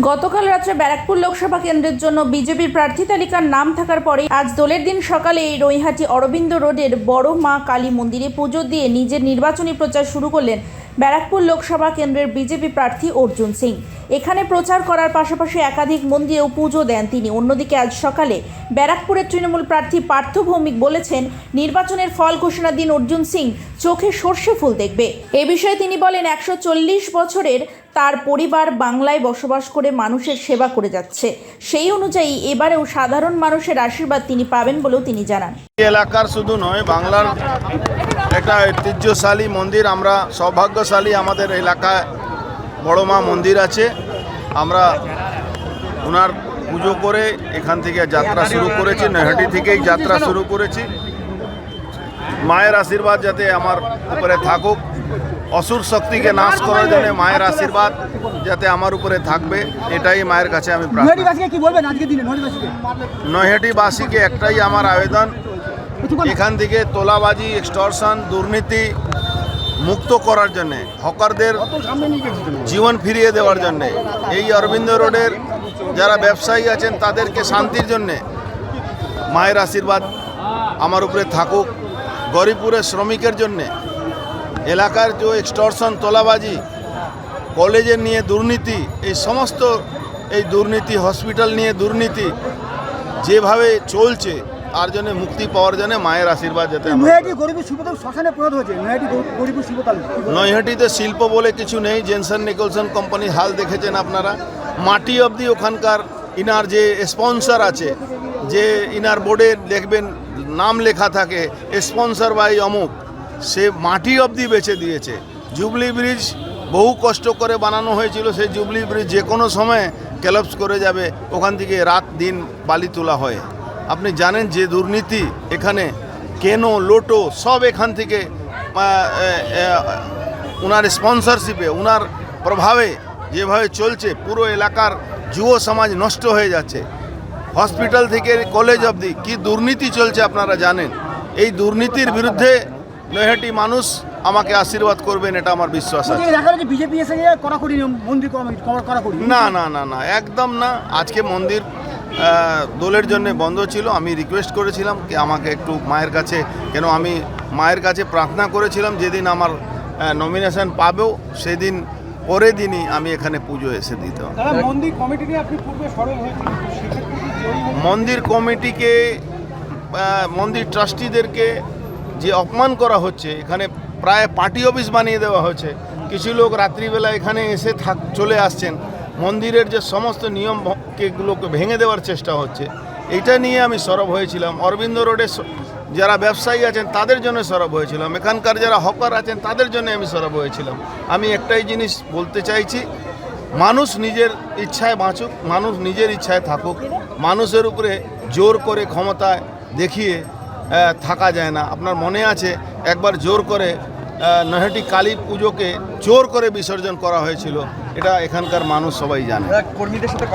গতকাল রাত্রে ব্যারাকপুর লোকসভা কেন্দ্রের জন্য বিজেপির প্রার্থী তালিকার নাম থাকার পরে আজ দোলের দিন সকালে রৈহাটি অরবিন্দ রোডের বড় মা কালী মন্দিরে পুজো দিয়ে নিজের নির্বাচনী প্রচার শুরু করলেন ব্যারাকপুর লোকসভা কেন্দ্রের বিজেপি প্রার্থী অর্জুন সিং। এখানে প্রচার করার পাশাপাশি একাধিক মন্দিরেও পুজো দেন তিনি। অন্যদিকে আজ সকালে ব্যারাকপুরের তৃণমূল প্রার্থী পার্থ ভৌমিক বলেছেন, নির্বাচনের ফল ঘোষণার দিন অর্জুন সিং চোখে সর্ষে ফুল দেখবে। এ বিষয়ে তিনি বলেন, একশো চল্লিশ বছরের তার পরিবার বাংলায় বসবাস করে মানুষের সেবা করে যাচ্ছে। সেই অনুযায়ী এবারেও সাধারণ মানুষের আশীর্বাদ তিনি পাবেন বলেও তিনি জানান। এলাকার শুধু নয়, বাংলার একটা ঐতিহ্যশালী মন্দির আমরা সৌভাগ্যশালী আমাদের এলাকায় বড় মা মন্দির আছে। আমরা ওনার পুজো করে এখান থেকে যাত্রা শুরু করেছি নৈহাটি থেকেই যাত্রা শুরু করেছি। মায়ের আশীর্বাদ যাতে আমার উপরে থাকুক অসুর শক্তিকে নাশ করার জন্য মায়ের আশীর্বাদ যাতে আমার উপরে থাকবে এটাই মায়ের কাছে আমি নৈহাটিবাসীকে একটাই আমার আবেদন? এখান থেকে তোলাবাজি এক্সটর্শন দুর্নীতি মুক্ত করার জন্য হকারদের জীবন ফিরিয়ে দেওয়ার জন্য। এই অরবিন্দ রোডের যারা ব্যবসায়ী আছেন তাদেরকে শান্তির জন্যে মায়ের আশীর্বাদ আমার উপরে থাকুক। গরিবপুরের শ্রমিকের জন্যে এলাকার যে এক্সটর্শন তোলাবাজি কলেজের নিয়ে দুর্নীতি এই সমস্ত এই দুর্নীতি হসপিটাল নিয়ে দুর্নীতি যেভাবে চলছে তার জন্য মুক্তি পাওয়ার জন্য মায়ের আশীর্বাদ যাতে নৈহাটি গরিবের শিল্পতাল শ্মশানে পরিণত হয়েছে। নৈহাটি গরিবের শিল্পতাল নৈহাটিতে শিল্প বলে কিছু নেই। জেনসন নিকলসন কোম্পানি হাল দেখেছেন আপনারা। মাটি অবধি ওখানকার ইনার যে স্পন্সর আছে যে ইনার বোর্ডে দেখবেন নাম লেখা থাকে স্পন্সর বাই অমুক। সে মাটি অবধি বেছে দিয়েছে। জুবলি ব্রিজ বহু কষ্ট করে বানানো হয়েছিল। সেই জুবলি ব্রিজ যে কোনো সময় ক্যালাপস করে যাবে। ওখান থেকে রাত দিন বালি তোলা হয়। আপনি জানেন যে দুর্নীতি এখানে কেন লোটো সব এখান থেকে ওনার স্পন্সরশিপে ওনার প্রভাবে যেভাবে চলছে পুরো এলাকার যুব সমাজ নষ্ট হয়ে যাচ্ছে। হসপিটাল থেকে কলেজ অবধি কি দুর্নীতি চলছে আপনারা জানেন? এই দুর্নীতির বিরুদ্ধে নৈহাটি মানুষ আমাকে আশীর্বাদ করবেন এটা আমার বিশ্বাস আছে। না না না না একদম না। আজকে মন্দির দোলের জন্য বন্ধ ছিল। আমি রিকোয়েস্ট করেছিলাম কি আমাকে একটু মায়ের কাছে কেন আমি মায়ের কাছে প্রার্থনা করেছিলাম যেদিন আমার নমিনেশন পাবেও সেদিন পরের দিনই আমি এখানে পুজো এসে দিতে? মন্দির কমিটিকে মন্দির ট্রাস্টিদেরকে যে অপমান করা হচ্ছে এখানে প্রায় পার্টি অফিস বানিয়ে দেওয়া হয়েছে কিছু লোক রাত্রিবেলা এখানে এসে থাক চলে আসছেন। মন্দিরের যে সমস্ত নিয়মকেগুলোকে ভেঙে দেওয়ার চেষ্টা হচ্ছে এটা নিয়ে আমি সরব হয়েছিলাম। অরবিন্দ রোডে যারা ব্যবসায়ী আছেন, তাদের জন্য সরব হয়েছিলাম। এখানকার যারা হকার আছেন, তাদের জন্য আমি সরব হয়েছিলাম। আমি একটাই জিনিস বলতে চাইছি, মানুষ নিজের ইচ্ছায় বাঁচুক, মানুষ নিজের ইচ্ছায় থাকুক। মানুষের উপরে জোর করে ক্ষমতায় দেখিয়ে থাকা যায় না। আপনার মনে আছে, একবার জোর করে নৈহাটি কালী পুজোকে জোর করে বিসর্জন করা হয়েছিল, এটা এখানকার মানুষ সবাই জানে। কর্মীদের সাথে